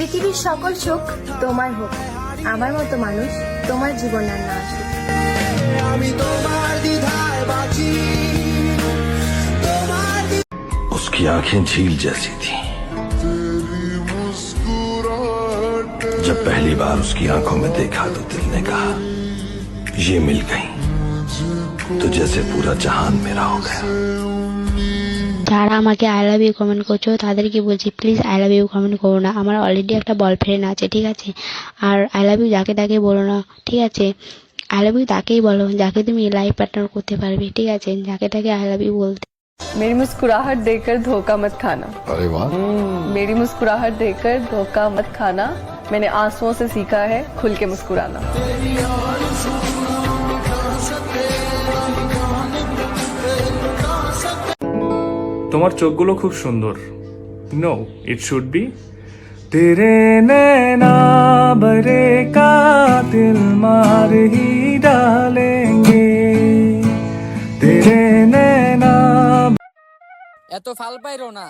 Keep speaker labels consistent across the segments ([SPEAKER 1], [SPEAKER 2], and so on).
[SPEAKER 1] পৃথিবীর সকল সুখ তোমার হোক আমার মতো মানুষ তোমার জীবন আর না আসুক
[SPEAKER 2] আমি তোমার দ্বিধায় বাঁচি তোমার
[SPEAKER 3] उसकी आंखें झील जैसी थी जब पहली बार उसकी आंखों में देखा तो दिल ने कहा ये मिल गई तो जैसे पूरा जहान मेरा हो गया
[SPEAKER 4] যারা আমাকে আই লাভ ইউ কমেন্ট করছো তাদেরকে বলছি please I love you comment করো না আমার অলরেডি একটা বয়ফ্রেন্ড আছে ঠিক আছে আর আই লাভ ইউ যাকে তাকে বলো না ঠিক আছে আই লাভ ইউ তাকেই বলো যাকে তুমি লাইফ পার্টনার করতে পারবে ঠিক আছে যাকে তাকে আই লাভ ইউ বলতে
[SPEAKER 5] मेरी मुस्कुराहट देखकर धोखा मत खाना
[SPEAKER 6] अरे वाह
[SPEAKER 5] मेरी मुस्कुराहट देखकर धोखा मत खाना मैंने आंसुओं से सीखा है खुल के मुस्कुराना
[SPEAKER 7] তোমার চোখগুলো খুব সুন্দর। নো ইট শুড বি তেরে নैना বরে কা দিল মার হি ডালেঙ্গে তেরে নैना
[SPEAKER 8] এত ফাল পাইরো না।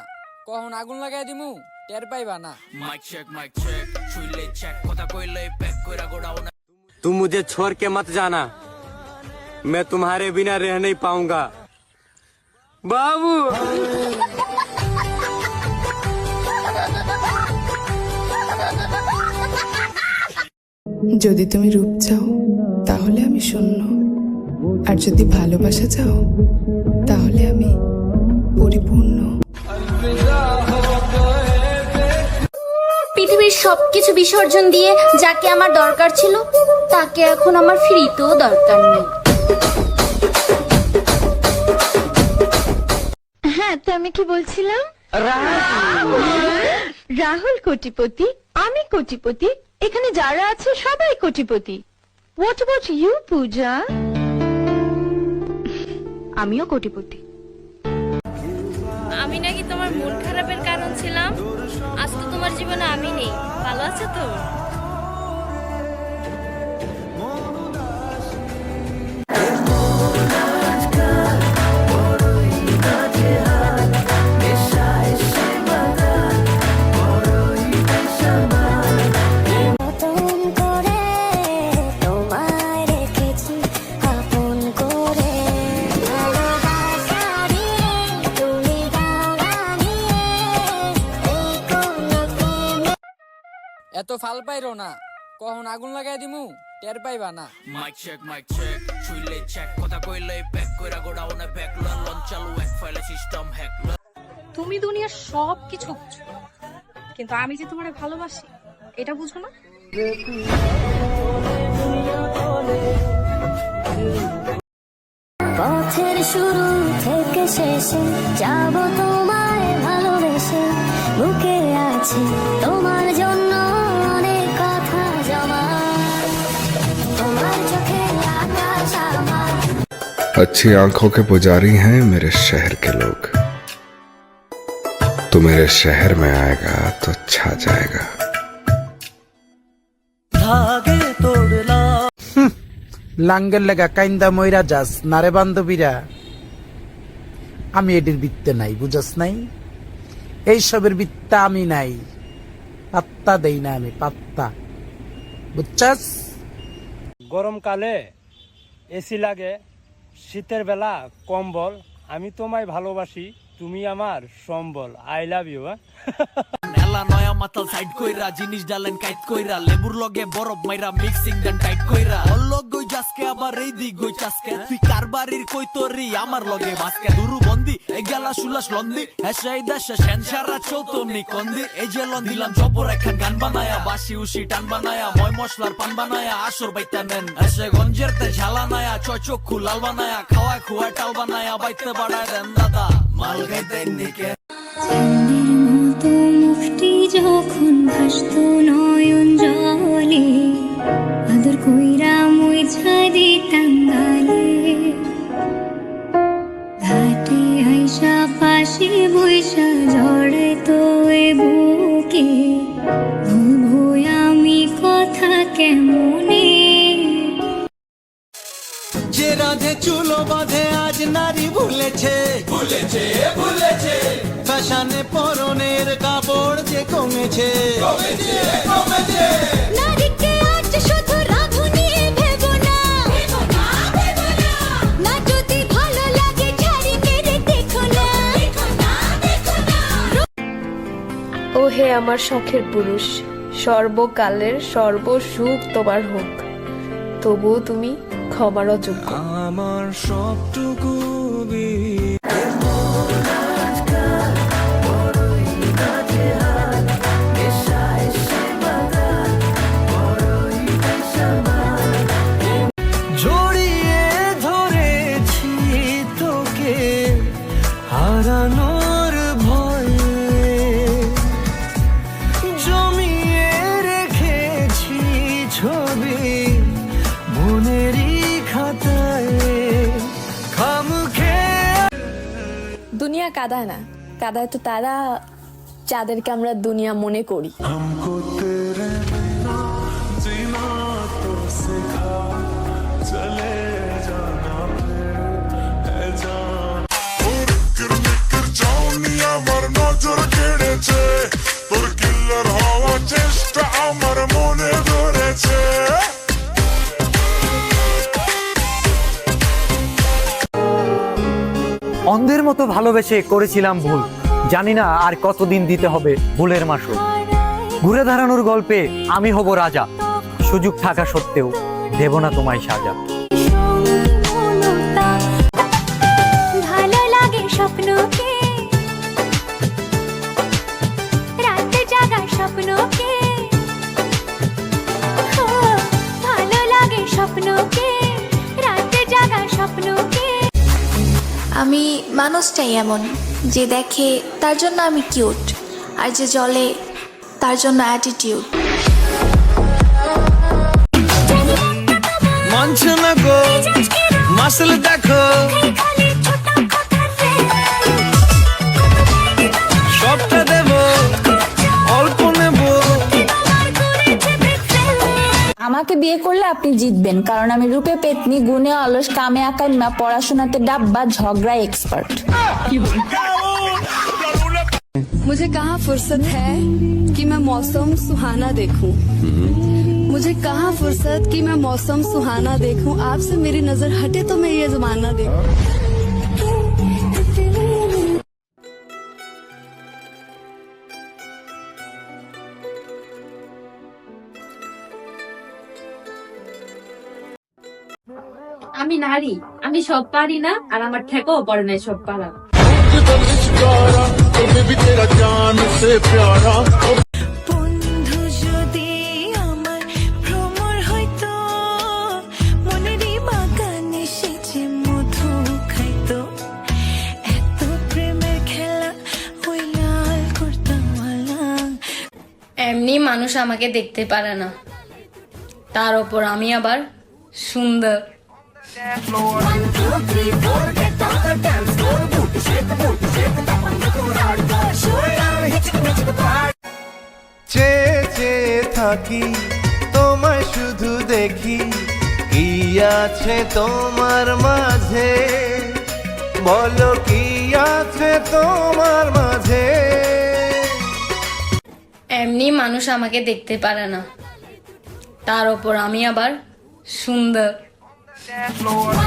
[SPEAKER 8] কখন আগুন লাগাই দিমু? টের পাইবা না।
[SPEAKER 9] মাইক চেক মাইক চেক শুইলে চেক
[SPEAKER 2] কথা কইলে প্যাক কইরা গোড়াও না।
[SPEAKER 10] তুম মুঝে ছোড় কে মত জানা
[SPEAKER 9] मैं তোমারে বিনা रह नहीं पाऊंगा बाबू
[SPEAKER 11] যদি তুমি রূপ চাও তাহলে আমি শূন্য। আর যদি ভালোবাসা চাও তাহলে আমি পরিপূর্ণ।
[SPEAKER 1] পৃথিবীর সবকিছু বিসর্জন দিয়ে যাকে আমার দরকার ছিল তাকে এখন আমার ফিরিতেও দরকার নেই।
[SPEAKER 12] আমি কি বলছিলাম? রাহুল। কোটিপতি আমি কোটিপতি এখানে যারা আছে সবাই কোটিপতি। What about you Puja? আমিও কোটিপতি।
[SPEAKER 1] আমি নাকি তোমার মন খারাপের কারণ ছিলাম। আজ তো তোমার জীবনে আমি নেই। ভালো আছো তো?
[SPEAKER 8] ফাল পাইর না। কখন আগুন লাগাই দিমু টের পাইবা না।
[SPEAKER 9] মাইক চেক মাইক চেক ছুইলে চেক কথা কইলে ব্যাক কইরা গোডাউনে ব্যাক লন লন চালু এক ফাইলে সিস্টেম হ্যাক
[SPEAKER 12] তুমি দুনিয়ার সব কিছু কিন্তু আমি যে তোমারে ভালোবাসি এটা বুঝো না?
[SPEAKER 1] পথের শুরু থেকে শেষে যাব তোমায় ভালোবেসে বুকে আছে তোমার
[SPEAKER 6] अच्छी आंखों के पुजारी हैं मेरे शहर के लोग तो मेरे शहर में आएगा तो छा जाएगा
[SPEAKER 2] ধাগে তোড়লা
[SPEAKER 13] লাঙ্গের লেগা কাইন্দা ময়রা যাস নারে বান্ধবীরা আমি এটির বৃত্তে নাই বুঝাস নাই এইসবের বৃত্তা আমি নাই পাত্তা দেই না আমি পাত্তা বুঝছাস
[SPEAKER 9] গরমকালে এসি লাগে শীতের বেলা কম্বল আমি তোমায় ভালোবাসি তুমি আমার সম্বল আই লাভ ইউ
[SPEAKER 2] মেলা নয়া মাতাল সাইড কইরা, জিনিস ডালেন কাইট কইরা, লেবুর লগে বরফ মাইরা মিক্সিং দেন টাইট কইরা। অল্লগ গই জাসকে আবার এই দিক গই চাসকে তুই কারবারির কই তোরি আমার লগে মাসকে দুরু বন্দি, এই গেলা সুলাস লন্দি। হেসে এই দেশে সেনসারা চৌতনি কন্দি। এই যে লন দিলাম, জবর একখান গান বানায়া, বাসি উসি টান বানায়া, ময় মশলার পান বানায়া, আসর বাইতা নেন। এসে গঞ্জের তে ঝালা নায়া, চয় চক্ষু লাল বানায়া খাওয়া খুয়া টাল বানায়া, বাইতে বাড়ায় দেন দাদা। মাল গাইতে নিকে
[SPEAKER 1] মতো মুখটি যখন ভাসত নয়ন জলে আদর কইরা মুইছা দিতাম গালে ঘাটে আইসা পাশে বৈশা ঝড়ে তো এ বুকে ভুলবো আমি কথা কেমনে?
[SPEAKER 2] যে রাধে চুলো বাঁধে আজ নারী ভুলেছে ভুলেছে ভুলেছে।
[SPEAKER 14] ফ্যাশনে পরনের কাপড় যে কমেছে।
[SPEAKER 8] নারীকে আজ শুধু রাঁধুনি ভেবো না না যদি ভালো লাগে ছাড়ি মেরে দেখো না
[SPEAKER 15] ও হে আমার শখের পুরুষ সর্বকালের সর্বসুখ তোমার হোক। তবুও তুমি ক্ষমার অযোগ্য।
[SPEAKER 14] আমার সবটুকু
[SPEAKER 15] দুনিয়া কাদায় না। কাদায় তো তারা যাদেরকে আমরা দুনিয়া মনে করি।
[SPEAKER 14] ভালোবেসে করেছিলাম ভুল। জানি না আর কতদিন দিতে হবে ভুলের মাসুল। ঘুরে দাঁড়ানোর গল্পে আমি হব রাজা। সুযোগ থাকা সত্ত্বেও দেব না তোমায় সাজা।
[SPEAKER 10] আমি, মানুষটাই এমন, যে দেখে তার জন্য আমি কিউট আর যে জলে তার জন্য অ্যাটিটিউড
[SPEAKER 14] মঞ্চ না গো মাসল দেখো
[SPEAKER 8] আমাকে বিয়ে করলে আপনি জিতবেন কারণ আমি রূপে পেতনি গুণে অলস কামে আঁকায় মা পড়াশোনাতে ডাব্বা ঝগড়া এক্সপার্ট
[SPEAKER 15] मुझे कहाँ फुर्सत है कि मैं मौसम सुहाना देखूं मुझे कहाँ फुर्सत कि मैं मौसम सुहाना देखूं आपसे मेरी नजर हटे तो मैं ये जमाना देखूं
[SPEAKER 8] আমি নারী আমি সব পারি না আর আমার ঠেকাও পড়ে নাই সব পারা।
[SPEAKER 16] এমনি মানুষ আমাকে দেখতে পারে না। তার ওপর আমি আবার সুন্দর।
[SPEAKER 14] থাকি, তোমায় শুধু দেখি। কি আছে তোমার মাঝে? বলো কি আছে তোমার মাঝে?
[SPEAKER 16] এমনি মানুষ আমাকে দেখতে পারে না। তার ওপর আমি আবার সুন্দর। floor.